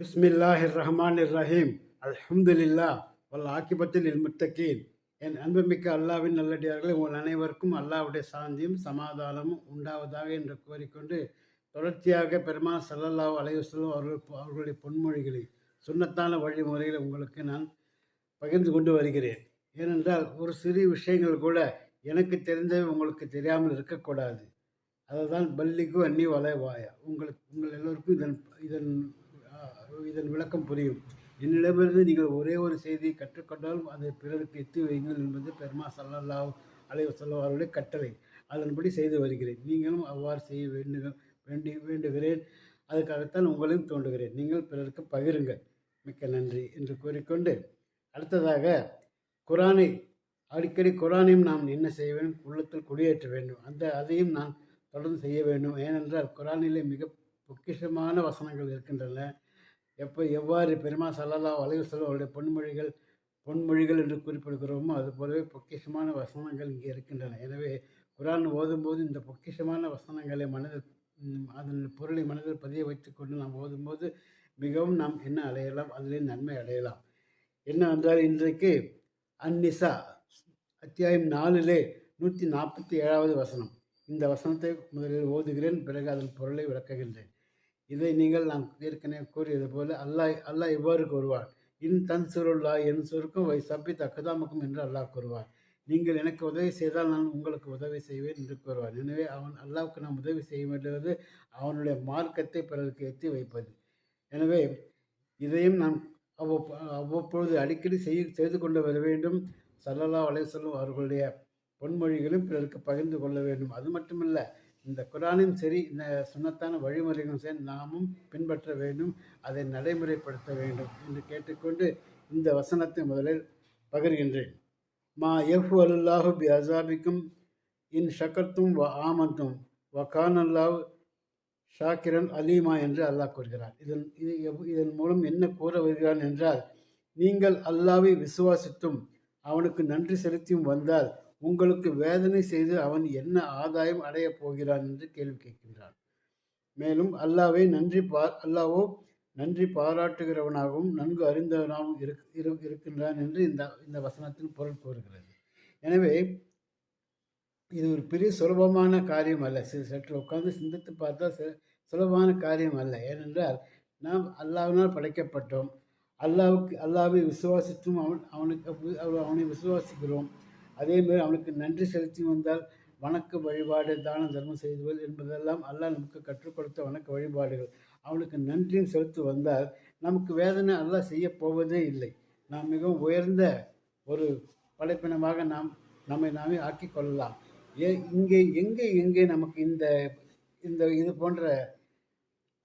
பிஸ்மில்லாஹிர் இர் ரஹீம் அல்ஹம்துலில்லா வல்ல ஆக்கிபத்தில் முத்தகீன். என் அன்புமிக்க அல்லாவின் நல்லடியார்கள் உங்கள் அனைவருக்கும் அல்லாவுடைய சாந்தியும் சமாதானமும் உண்டாவதாக என்று கூறிக்கொண்டு தொடர்ச்சியாக பெருமாள் சல்லல்லாஹ் அலைஹி அவர்கள் அவர்களுடைய பொன்மொழிகளை சுன்னத்தான வழிமுறைகளை உங்களுக்கு நான் பகிர்ந்து கொண்டு வருகிறேன். ஏனென்றால் ஒரு சிறு விஷயங்கள் கூட எனக்கு தெரிந்தவை உங்களுக்கு தெரியாமல் இருக்கக்கூடாது. அதுதான் பள்ளிக்கு அன்னி வலைவாயா. உங்களுக்கு உங்கள் எல்லோருக்கும் இதன் இதன் இதன் விளக்கம் புரியும். என்னிடமிருந்து நீங்கள் ஒரே ஒரு செய்தியை கற்றுக்கொண்டாலும் அதை பிறருக்கு எத்தி வையுங்கள் என்பது பெருமா சல்லல்லா அலைவ வஸல்லம் கட்டளை. அதன்படி செய்து வருகிறேன். நீங்களும் அவ்வாறு செய்ய வேண்டு வேண்டி வேண்டுகிறேன். அதுக்காகத்தான் உங்களையும் தோன்றுகிறேன் நீங்கள் பிறருக்கு பகிருங்கள். மிக்க நன்றி என்று கூறிக்கொண்டு அடுத்ததாக குரானை அடிக்கடி குரானையும் நாம் என்ன செய்ய வேண்டும்? உள்ளத்தில் குடியேற்ற வேண்டும். அந்த அதையும் நான் தொடர்ந்து செய்ய வேண்டும். ஏனென்றால் குரானிலே மிக பொக்கிஷமான வசனங்கள் இருக்கின்றன. எப்போ எவ்வாறு பெருமா சல்லல்லா வலைவு அவருடைய பொன்மொழிகள் பொன்மொழிகள் என்று குறிப்பிடுகிறோமோ அது போலவே பொக்கிஷமான வசனங்கள் இங்கே இருக்கின்றன. எனவே குரான் ஓதும்போது இந்த பொக்கிஷமான வசனங்களை மனதில் அதன் பொருளை மனதில் பதிய வைத்துக்கொண்டு நாம் ஓதும்போது மிகவும் நாம் என்ன அடையலாம்? அதிலே நன்மை அடையலாம். என்ன என்றால் இன்றைக்கு அந்நிசா அத்தியாயம் நாலிலே நூற்றி நாற்பத்தி ஏழாவது வசனம். இந்த வசனத்தை முதலில் ஓதுகிறேன் பிறகு அதன் பொருளை விளக்குகின்றேன். இதை நீங்கள் நான் ஏற்கனவே கூறியது போல அல்லாஹ் அல்லாஹ் இவ்வாறு கூறுவார். இன் தன் சுருல்லா என் சுருக்கும் வை சப்பி தக்கதாமக்கும் என்று அல்லாஹ் கூறுவார். நீங்கள் எனக்கு உதவி செய்தால் நான் உங்களுக்கு உதவி செய்வேன் என்று கூறுவார். எனவே அவன் அல்லாவுக்கு நாம் உதவி செய்ய வேண்டியது அவனுடைய மார்க்கத்தை பிறருக்கு எத்தி வைப்பது. எனவே இதையும் நாம் அவ்வப்போ அவ்வப்பொழுது அடிக்கடி செய்ய செய்து கொண்டு வர வேண்டும். சல்லல்லா அலைசல்லும் அவர்களுடைய பொன்மொழிகளும் பிறருக்கு பகிர்ந்து கொள்ள வேண்டும். அது மட்டுமல்ல இந்த குரானும் சரி இந்த சுன்னத்தான வழிமுறைகளும் சரி நாமும் பின்பற்ற வேண்டும் அதை நடைமுறைப்படுத்த வேண்டும் என்று கேட்டுக்கொண்டு இந்த வசனத்தை முதலில் பகிர்கின்றேன். மா எஃப் அலுல்லாஹு பி அசாபிக்கும் இன் ஷக்கர்த்தும் வ ஆமந்தும் வ கானல்லாஹ் ஷாக்கிரன் அலீமா என்று அல்லாஹ் கூறுகிறார். இதன் இது எவ்- இதன் மூலம் என்ன கூற வருகிறான் என்றால் நீங்கள் அல்லாவை விசுவாசித்தும் அவனுக்கு நன்றி செலுத்தியும் வந்தால் உங்களுக்கு வேதனை செய்து அவன் என்ன ஆதாயம் அடையப் போகிறான் என்று கேள்வி கேட்கின்றான். மேலும் அல்லாவை நன்றி பா அல்லாவோ நன்றி பாராட்டுகிறவனாகவும் நன்கு அறிந்தவனாகவும் இருக் இரு இருக்கின்றான் என்று இந்த இந்த வசனத்தின் பொருள் கூறுகிறது. எனவே இது ஒரு பெரிய சுலபமான காரியம் அல்ல. சி- சற்று உட்கார்ந்து சிந்தித்து பார்த்தா சுலபமான காரியம் அல்ல. ஏனென்றால் நாம் அல்லாவினால் படைக்கப்பட்டோம். அல்லாவுக்கு அல்லாவை விசுவாசித்தும் அவன் அவனுக்கு அவனை விசுவாசிக்கிறோம். அதேமாரி அவனுக்கு நன்றி செலுத்தி வந்தால் வணக்க வழிபாடு தான தர்மம் செய்துவது என்பதெல்லாம் அல்லாஹ் நமக்கு கற்றுக் கொடுத்த வணக்க வழிபாடுகள். அவனுக்கு நன்றியும் செலுத்தி வந்தால் நமக்கு வேதனை அல்லாஹ் செய்ய போவதே இல்லை. நாம் மிகவும் உயர்ந்த ஒரு படைப்பினமாக நாம் நம்மை நாமே ஆக்கி கொள்ளலாம். ஏ இங்கே எங்கே எங்கே நமக்கு இந்த இந்த இது போன்ற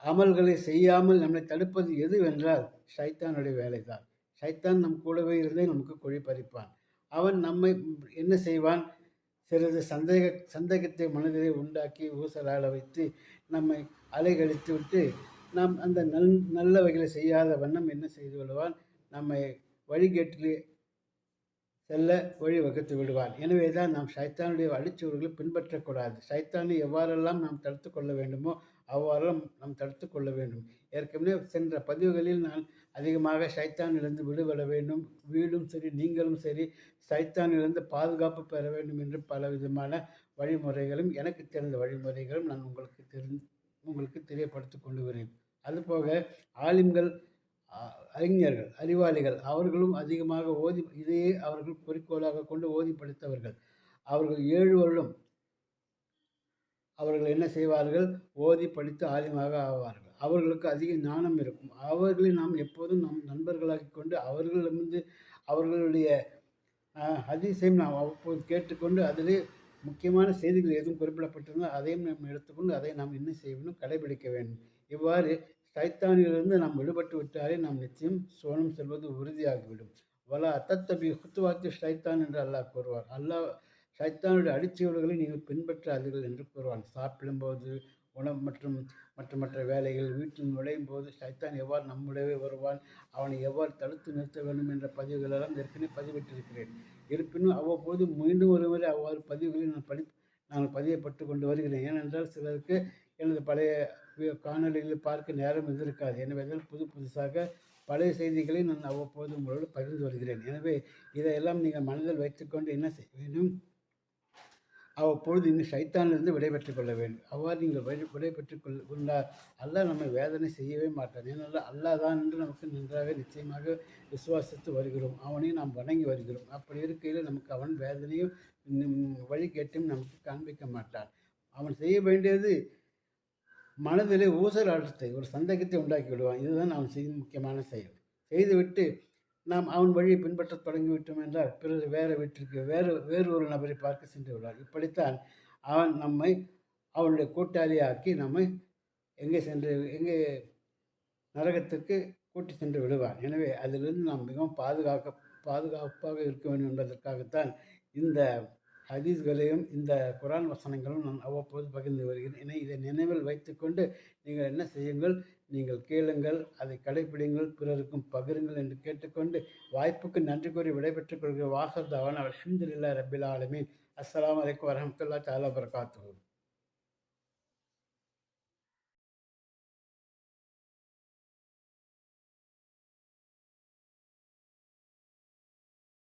அமல்களை செய்யாமல் நம்மை தடுப்பது எதுவென்றால் ஷைத்தானுடைய வேலைதான். ஷைத்தான் நம் கூடவே இருந்தே நமக்கு குழி பறிப்பான். அவன் நம்மை என்ன செய்வான்? சிறிது சந்தேக சந்தேகத்தை மனதிலே உண்டாக்கி ஊசலாட வைத்து நம்மை அலைகழித்து விட்டு நாம் அந்த நல் நல்லவைகளை செய்யாத வண்ணம் என்ன செய்து விடுவான் நம்மை வழிகேட்டிலே செல்ல வழி வகுத்து விடுவான். எனவே தான் நாம் சைத்தானுடைய அடிச்சுவர்களை பின்பற்றக்கூடாது. சைத்தானை எவ்வாறெல்லாம் நாம் தடுத்து கொள்ள வேண்டுமோ அவ்வாறு நாம் தடுத்து கொள்ள வேண்டும். ஏற்கனவே சென்ற பதிவுகளில் நான் அதிகமாக சைத்தானிலிருந்து விடுபட வேண்டும். வீடும் சரி நீங்களும் சரி சைத்தானிலிருந்து பாதுகாப்பு பெற வேண்டும் என்று பல விதமான வழிமுறைகளும் எனக்கு தெரிந்த வழிமுறைகளும் நான் உங்களுக்கு தெரிந்து உங்களுக்கு தெரியப்படுத்தி கொண்டு அதுபோக ஆலிம்கள் அறிஞர்கள் அறிவாளிகள் அவர்களும் அதிகமாக ஓதி இதையே அவர்கள் குறிக்கோளாக கொண்டு ஓதி படித்தவர்கள் அவர்கள் ஏழு வருடம் அவர்கள் என்ன செய்வார்கள்? ஓதி படித்து ஆதிமாக ஆவார்கள். அவர்களுக்கு அதிக ஞானம் இருக்கும். அவர்களை நாம் எப்போதும் நம் நண்பர்களாக்கி கொண்டு அவர்களிடமிருந்து அவர்களுடைய அதிசயம் நாம் அவ்வப்போது கேட்டுக்கொண்டு அதிலே முக்கியமான செய்திகள் எதுவும் குறிப்பிடப்பட்டிருந்தால் அதையும் நாம் எடுத்துக்கொண்டு அதை நாம் என்ன செய்யணும்? கடைபிடிக்க வேண்டும். இவ்வாறு சைத்தானிலிருந்து நாம் விடுபட்டு விட்டாலே நாம் நிச்சயம் சோனம் செல்வது உறுதியாகிவிடும். வலா அத்தத்தபி குத்துவாத்து ஷைத்தான் என்று அல்லாஹ் கூறுவார். அல்லாஹ் ஷைத்தானுடைய அடிச்சுவடுகளை நீங்கள் பின்பற்றாதீர்கள் என்று கூறுவான். சாப்பிடும்போது உணவு மற்றும் மற்ற மற்ற வேலைகள் வீட்டில் நுழையும் போது சைத்தான் எவ்வாறு நம்முடையவே வருவான்? அவனை எவ்வாறு தடுத்து நிறுத்த வேண்டும் என்ற பதிவுகளெல்லாம் ஏற்கனவே பதிவிட்டிருக்கிறேன். இருப்பினும் அவ்வப்போது மீண்டும் ஒருமுறை அவ்வாறு பதிவுகளை நான் படி நான் பதியப்பட்டு கொண்டு வருகிறேன். ஏனென்றால் சிலருக்கு எனது பழைய வி- பார்க்க நேரம் இருந்திருக்காது. எனவே தான் புது புதுசாக பழைய செய்திகளை நான் அவ்வப்போது உங்களோடு பகிர்ந்து வருகிறேன். எனவே இதையெல்லாம் நீங்கள் மனதில் வைத்துக்கொண்டு என்ன செய்ய வேண்டும்? அவ்வப்பொழுது இன்னும் சைத்தானிலிருந்து விடைபெற்றுக் கொள்ள வேண்டும். அவ்வாறு நீங்கள் விடை விடைபெற்றுக் கொள் கொண்டால் அல்லாஹ் நம்மை வேதனை செய்யவே மாட்டான். ஏனென்றால் அல்லாஹ் தான் என்று நமக்கு நன்றாக நிச்சயமாக விசுவாசித்து வருகிறோம். அவனை நாம் வணங்கி வருகிறோம். அப்படி இருக்கையில் நமக்கு அவன் வேதனையும் வழி கேட்டும் நமக்கு காண்பிக்க மாட்டான். அவன் செய்ய வேண்டியது மனதிலே ஊசலாட்டத்தை ஒரு சந்தேகத்தை உண்டாக்கி விடுவான். இதுதான் அவன் செய்யும் முக்கியமான செயல். செய்துவிட்டு நாம் அவன் வழியை பின்பற்றத் தொடங்கிவிட்டோம் என்றால் பிறகு வேறு வீட்டிற்கு வேறு வேறு ஒரு நபரை பார்க்க சென்று விடுவார். இப்படித்தான் அவன் நம்மை அவனுடைய கூட்டாளியாக்கி நம்மை எங்கே சென்று எங்கே நரகத்திற்கு கூட்டி சென்று விடுவான். எனவே அதிலிருந்து நாம் மிகவும் பாதுகாக்க பாதுகாப்பாக இருக்க வேண்டும் என்பதற்காகத்தான் இந்த ஹதீஸ்களையும் இந்த குரான் வசனங்களும் நான் அவ்வப்போது பகிர்ந்து வருகிறேன். என இதை நினைவில் வைத்துக்கொண்டு நீங்கள் என்ன செய்யுங்கள்? நீங்கள் கேளுங்கள் அதை கடைப்பிடிங்கள் பிறருக்கும் பகிருங்கள் என்று கேட்டுக்கொண்டு வாய்ப்புக்கு நன்றி கூறி விடைபெற்றுக் கொள்கிற வாசர் தவான் அலமதுல்லா ரபில் ஆலமீன். அஸ்லாம் வலைக்கம் வரமத்துல்லா தாலா வபரகாத்துஹு.